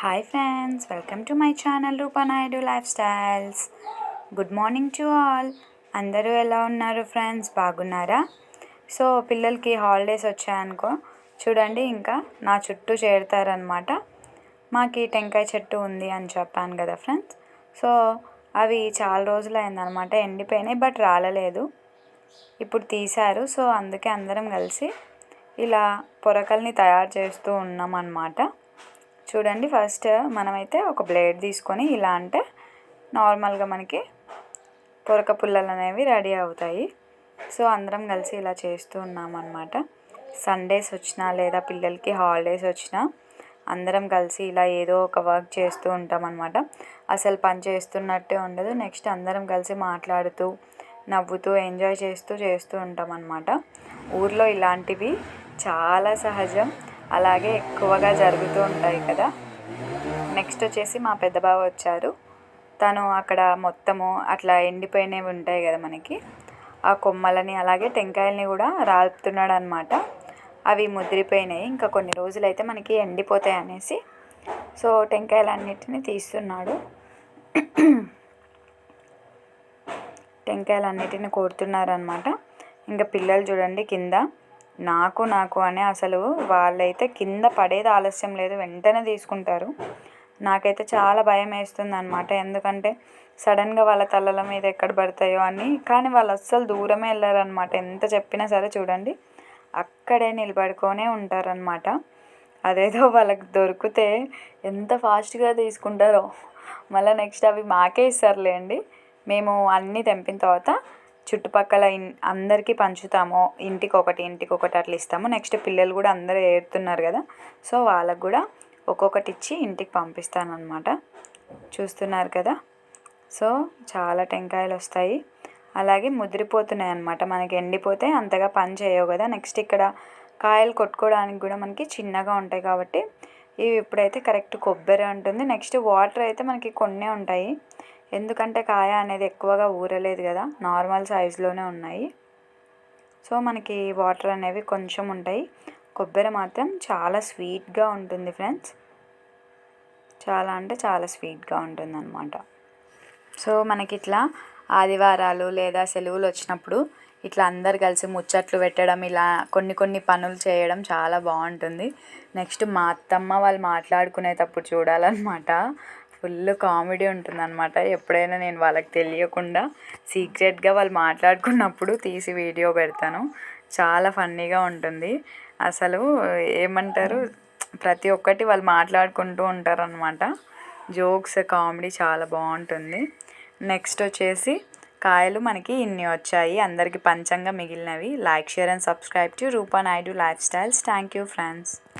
Hi friends welcome to my channel Rupa Naidu life styles good morning to all అందరూ ఎలా ఉన్నారు friends బాగున్నారా? So పిల్లలకి holidays వచ్చాయనుకో చూడండి ఇంకా నా చుట్టూ చేరుతారనమాట మాకు టెంకాయ చెట్టు ఉంది అని చెప్పాను కదా ఫ్రెండ్స్ సో అవి చాలా రోజులు అయిందనమాట ఎండిపోయినాయి బట్ రాలలేదు. ఇప్పుడు తీశారు సో అందుకే అందరం కలిసి ఇలా పొరకల్ని తయారు చేస్తూ ఉన్నాం అన్నమాట చూడండి ఫస్ట్ మనమైతే ఒక బ్లేడ్ తీసుకొని ఇలా అంటే నార్మల్గా మనకి పొరక పుల్లలు అనేవి రెడీ అవుతాయి. సో అందరం కలిసి ఇలా చేస్తూ ఉన్నామన్నమాట. సండేస్ వచ్చినా లేదా పిల్లలకి హాలిడేస్ వచ్చినా అందరం కలిసి ఇలా ఏదో ఒక వర్క్ చేస్తూ ఉంటాం అనమాట అసలు పని చేస్తున్నట్టే ఉండదు. నెక్స్ట్ అందరం కలిసి మాట్లాడుతూ నవ్వుతూ ఎంజాయ్ చేస్తూ చేస్తూ ఉంటాం అనమాట ఊర్లో ఇలాంటివి చాలా సహజం. అలాగే ఎక్కువగా జరుగుతూ ఉంటాయి కదా. నెక్స్ట్ వచ్చేసి మా పెద్ద బావ వచ్చారు. తను అక్కడ మొత్తము అట్లా ఎండిపోయినవి ఉంటాయి కదా మనకి. ఆ కొమ్మలని అలాగే టెంకాయలని కూడా రాలుపుతున్నాడు అనమాట అవి ముదిరిపోయినాయి. ఇంకా కొన్ని రోజులైతే మనకి ఎండిపోతాయి అనేసి. సో టెంకాయలన్నిటిని తీస్తున్నాడు. టెంకాయలన్నిటిని కోరుతున్నారనమాట ఇంకా పిల్లలు చూడండి కింద. నాకు నాకు అని అసలు వాళ్ళైతే కింద పడేది ఆలస్యం లేదు వెంటనే తీసుకుంటారు. నాకైతే చాలా భయం వేస్తుంది అనమాట ఎందుకంటే సడన్గా వాళ్ళ తలల మీద ఎక్కడ పడతాయో అని. కానీ వాళ్ళు అస్సలు దూరమే వెళ్ళారనమాట ఎంత చెప్పినా సరే చూడండి అక్కడే నిలబడుకొనే ఉంటారనమాట అదేదో వాళ్ళకి దొరికితే ఎంత ఫాస్ట్గా తీసుకుంటారో. మళ్ళీ నెక్స్ట్ అవి మాకే ఇస్తారులేండి మేము అన్నీ తెంపిన తర్వాత చుట్టుపక్కల అందరికీ పంచుతాము. ఇంటికి ఒకటి ఇంటికి ఒకటి అట్లా ఇస్తాము. నెక్స్ట్ పిల్లలు కూడా అందరూ ఏరుతున్నారు కదా. సో వాళ్ళకు కూడా ఒక్కొక్కటి ఇచ్చి ఇంటికి పంపిస్తాను అనమాట చూస్తున్నారు కదా. సో చాలా టెంకాయలు వస్తాయి. అలాగే ముదిరిపోతున్నాయి అనమాట మనకి ఎండిపోతే అంతగా పని చేయవు కదా. నెక్స్ట్ ఇక్కడ కాయలు కొట్టుకోవడానికి కూడా మనకి చిన్నగా ఉంటాయి కాబట్టి ఇవి ఇప్పుడైతే కరెక్ట్ కొబ్బరి ఉంటుంది నెక్స్ట్ వాటర్ అయితే మనకి కొన్ని ఉంటాయి. ఎందుకంటే కాయ అనేది ఎక్కువగా ఊరలేదు కదా నార్మల్ సైజులోనే ఉన్నాయి. సో మనకి వాటర్ అనేవి కొంచెం ఉంటాయి. కొబ్బరి మాత్రం చాలా స్వీట్గా ఉంటుంది ఫ్రెండ్స్ చాలా అంటే చాలా స్వీట్గా ఉంటుంది అనమాట సో మనకి ఇట్లా ఆదివారాలు లేదా సెలవులు వచ్చినప్పుడు ఇట్లా అందరు కలిసి ముచ్చట్లు పెట్టడం ఇలా కొన్ని కొన్ని పనులు చేయడం చాలా బాగుంటుంది. నెక్స్ట్ మా అత్తమ్మ వాళ్ళు మాట్లాడుకునేటప్పుడు చూడాలన్నమాట. ఫుల్ కామెడీ ఉంటుందన్నమాట. ఎప్పుడైనా నేను వాళ్ళకి తెలియకుండా సీక్రెట్గా వాళ్ళు మాట్లాడుకున్నప్పుడు తీసి వీడియో పెడతాను. చాలా ఫన్నీగా ఉంటుంది. అసలు ఏమంటారు? ప్రతి ఒక్కటి వాళ్ళు మాట్లాడుకుంటూ ఉంటారనమాట జోక్స్ కామెడీ చాలా బాగుంటుంది. నెక్స్ట్ వచ్చేసి కాయలు మనకి ఇన్ని వచ్చాయి. అందరికీ పంచంగా మిగిలినవి. Like share and subscribe to Rupa Naidu life styles. Thank you friends.